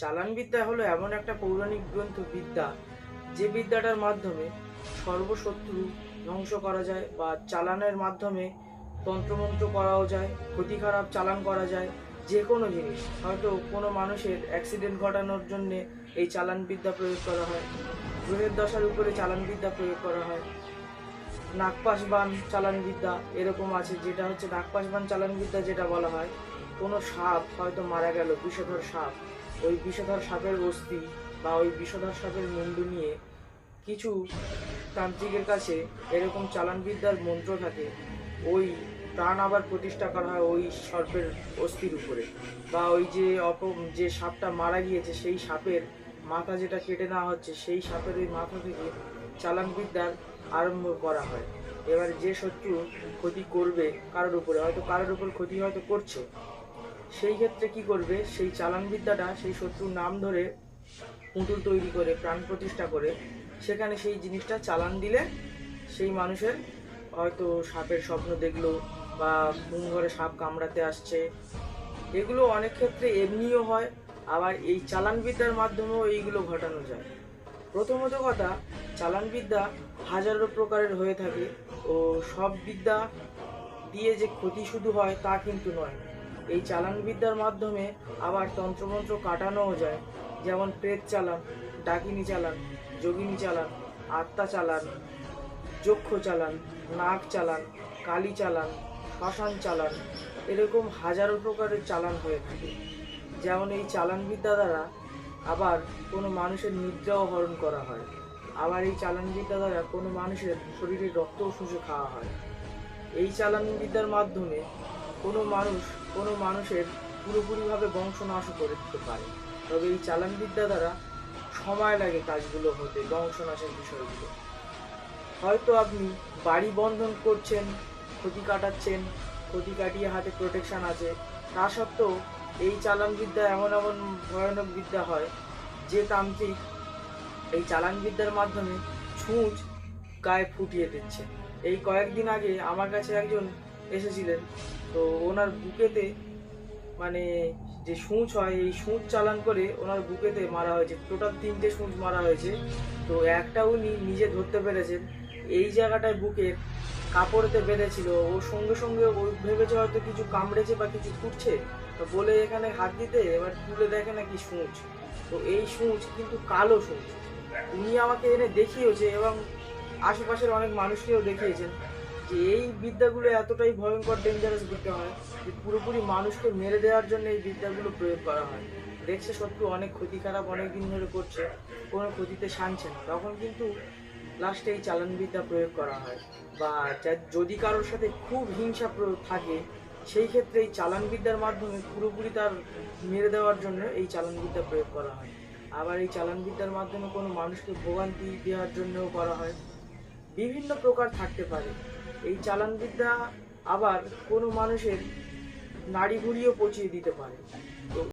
চালানবিদ্যা হলো এমন একটা পৌরাণিক গ্রন্থ বিদ্যা যে বিদ্যাটার মাধ্যমে সর্বশত্রু ধ্বংস করা যায় বা চালানের মাধ্যমে তন্ত্রমন্ত্র করাও যায় ক্ষতি খারাপ চালান করা যায়, যে কোনো জিনিস। হয়তো কোনো মানুষের অ্যাক্সিডেন্ট ঘটানোর জন্যে এই চালান বিদ্যা প্রয়োগ করা হয়, গ্রহের দশার উপরে চালান বিদ্যা প্রয়োগ করা হয়। নাগপাশ বান চালান বিদ্যা এরকম আছে, যেটা হচ্ছে নাগপাশ বান চালান বিদ্যা যেটা বলা হয়। কোনো সাপ হয়তো মারা গেল, বিষধর সাপ। ওই বিষধর সাপের অস্থি বা ওই বিষধর সাপের মুন্ডু নিয়ে কিছু তান্ত্রিকের কাছে এরকম চালানবিদ্যার মন্ত্র থাকে, ওই প্রাণ আবার প্রতিষ্ঠা করা হয় ওই সর্পের অস্থির উপরে। বা ওই যে অপ, যে সাপটা মারা গিয়েছে সেই সাপের মাথা যেটা কেটে নেওয়া হচ্ছে, সেই সাপের ওই মাথা থেকে চালানবিদ্যার আরম্ভ করা হয়। এবার যে শত্রু ক্ষতি করবে কারোর উপরে, হয়তো কারোর উপর ক্ষতি হয়তো করছে। সেই ক্ষেত্রে কি করবে? সেই চালান বিদ্যাটা সেই শত্রুর নাম ধরে পুতুল তৈরি করে, প্রাণ প্রতিষ্ঠা করে, সেখানে সেই জিনিসটা চালান দিলে সেই মানুষের হয়তো সাপের স্বপ্ন দেখল বা ঘুম ঘরে সাপ কামড়াতে আসছে। এগুলো অনেক ক্ষেত্রে এমনিও হয়, আবার এই চালান বিদ্যার মাধ্যমেও এইগুলো ঘটানো যায়। প্রথমত কথা চালান বিদ্যা হাজারো প্রকারের হয়ে থাকে ও সব বিদ্যা দিয়ে যে ক্ষতি শুধু হয় তা কিন্তু নয়। এই চালান বিদ্যার মাধ্যমে আবার তন্ত্রমন্ত্র কাটানোও যায়। যেমন প্রেত চালান, ডাকিনী চালান, যোগিনী চালান, আত্মা চালান যক্ষ চালান, নাগ চালান, কালী চালান, শ্মশান চালান, এরকম হাজারো প্রকারের চালান হয়ে থাকে। যেমন এই চালান বিদ্যা দ্বারা আবার কোনো মানুষের নিদ্রাও হরণ করা হয়। আবার এই চালান বিদ্যা দ্বারা কোনো মানুষের শরীরে রক্তও শুষে খাওয়া হয়। এই চালান বিদ্যার মাধ্যমে কোনো মানুষ, কোনো মানুষের পুরোপুরিভাবে বংশ বংশনাশ করে দিতে পারে। তবে এই চালানবিদ্যা দ্বারা সময় লাগে কাজগুলো হতে বংশনাশের বিষয়গুলো। হয়তো আপনি বাড়ি বন্ধন করছেন, ক্ষতি কাটাচ্ছেন, ক্ষতি কাটিয়ে হাতে প্রোটেকশন আছে। তা সত্ত্বেও এই চালানবিদ্যা এমন এমন ভয়ানক বিদ্যা হয়, যে তান্ত্রিক এই চালানবিদ্যার মাধ্যমে ছুঁচ গায়ে ফুটিয়ে দিচ্ছে। এই কয়েকদিন আগে আমার কাছে একজন এসেছিলেন। তো ওনার বুকেতে মানে যে সূচ হয়, এই সূচ চালান করে ওনার বুকেতে মারা হয়েছে। টোটাল তিনটে সূচ মারা হয়েছে। তো একটা উনি নিজে ধরতে পেরেছেন। এই জায়গাটায় বুকের কাপড়েতে বেঁধেছিল। ও সঙ্গে সঙ্গে ও ভেবেছে হয়তো কিছু কামড়েছে বা কিছু ফুটছে তো বলে এখানে হাত দিতে, এবার তুলে দেখে নাকি সূচ। তো এই সূচ কিন্তু কালো সূচ। উনি আমাকে এনে দেখিয়েছে এবং আশেপাশের অনেক মানুষকেও দেখিয়েছেন। যে এই বিদ্যাগুলো এতটাই ভয়ঙ্কর ডেঞ্জারাস বিদ্যা হয় যে পুরোপুরি মানুষকে মেরে দেওয়ার জন্য এই বিদ্যাগুলো প্রয়োগ করা হয়। দেখছে শত্রু অনেক ক্ষতি খারাপ অনেক দিন ধরে করছে, কোনো ক্ষতিতে শানছে না। তখন কিন্তু লাস্টে এই চালান বিদ্যা প্রয়োগ করা হয়। বা যদি কারোর সাথে খুব হিংসা থাকে, সেই ক্ষেত্রে এই চালান বিদ্যার মাধ্যমে পুরোপুরি তার মেরে দেওয়ার জন্য এই চালান বিদ্যা প্রয়োগ করা হয়। আবার এই চালান বিদ্যার মাধ্যমে কোনো মানুষকে ভোগান্তি দেওয়ার জন্যও করা হয়। বিভিন্ন প্রকার থাকতে পারে। এই চালানবিদ্যা আবার কোনো মানুষের নাড়ি ভুড়িও পচিয়ে দিতে পারে। তো